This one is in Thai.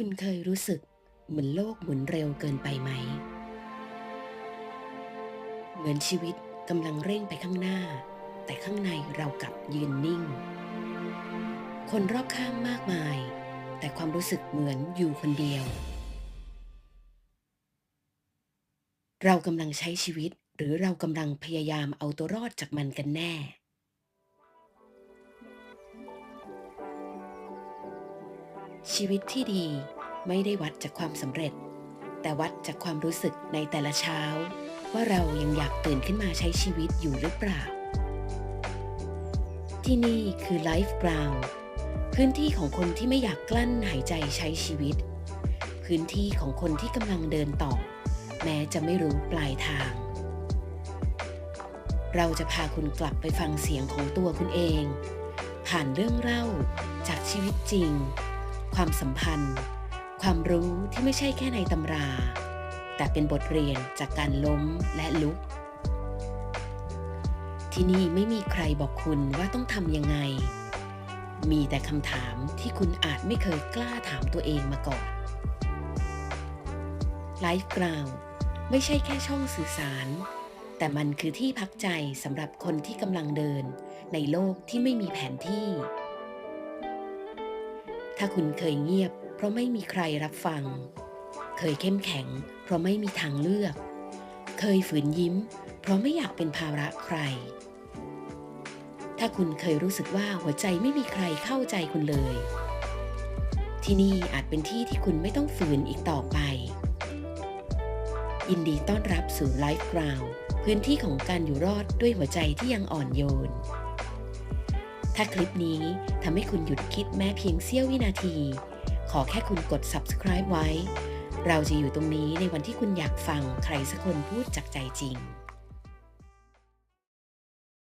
คุณเคยรู้สึกเหมือนโลกหมุนเร็วเกินไปไหม เหมือนชีวิตกำลังเร่งไปข้างหน้า แต่ข้างในเรากลับยืนนิ่ง คนรอบข้างมากมาย แต่ความรู้สึกเหมือนอยู่คนเดียว เรากำลังใช้ชีวิตหรือเรากำลังพยายามเอาตัวรอดจากมันกันแน่ ชีวิตที่ดีไม่ได้วัดจากความสำเร็จ แต่วัดจากความรู้สึกในแต่ละเช้า ว่าเรายังอยากตื่นขึ้นมาใช้ชีวิตอยู่หรือเปล่า ที่นี่คือ Life Ground พื้นที่ของคนที่ไม่อยากกลั้นหายใจใช้ชีวิต พื้นที่ของคนที่กำลังเดินต่อ แม้จะไม่รู้ปลายทาง เราจะพาคุณกลับไปฟังเสียงของตัวคุณเอง ผ่านเรื่องเล่าจากชีวิตจริง ความสัมพันธ์ ความรู้ที่ไม่ใช่แค่ในตำรา แต่เป็นบทเรียนจากการล้มและลุก ที่นี่ไม่มีใครบอกคุณว่าต้องทำยังไง มีแต่คำถามที่คุณอาจไม่เคยกล้าถามตัวเองมาก่อน Life Ground ไม่ใช่แค่ช่องสื่อสาร แต่มันคือที่พักใจสำหรับคนที่กำลังเดินในโลกที่ไม่มีแผนที่ ถ้าคุณเคยเงียบ เพราะไม่มีใครรับฟัง เคยเข้มแข็ง เพราะไม่มีทางเลือก เคยฝืนยิ้ม เพราะไม่อยากเป็นภาระใคร ถ้าคุณเคยรู้สึกว่าหัวใจไม่มีใครเข้าใจคุณเลย ที่นี่อาจเป็นที่ที่คุณไม่ต้องฝืนอีกต่อไปยินดีต้อนรับสู่ Life Ground พื้นที่ของการอยู่รอดด้วยหัวใจที่ยังอ่อนโยน ถ้าคลิปนี้ทำให้คุณหยุดคิดแม้เพียงเสี้ยววินาที ขอแค่คุณกด subscribe ไว้ เราจะอยู่ตรงนี้ในวันที่คุณอยากฟังใครสักคนพูดจากใจจริง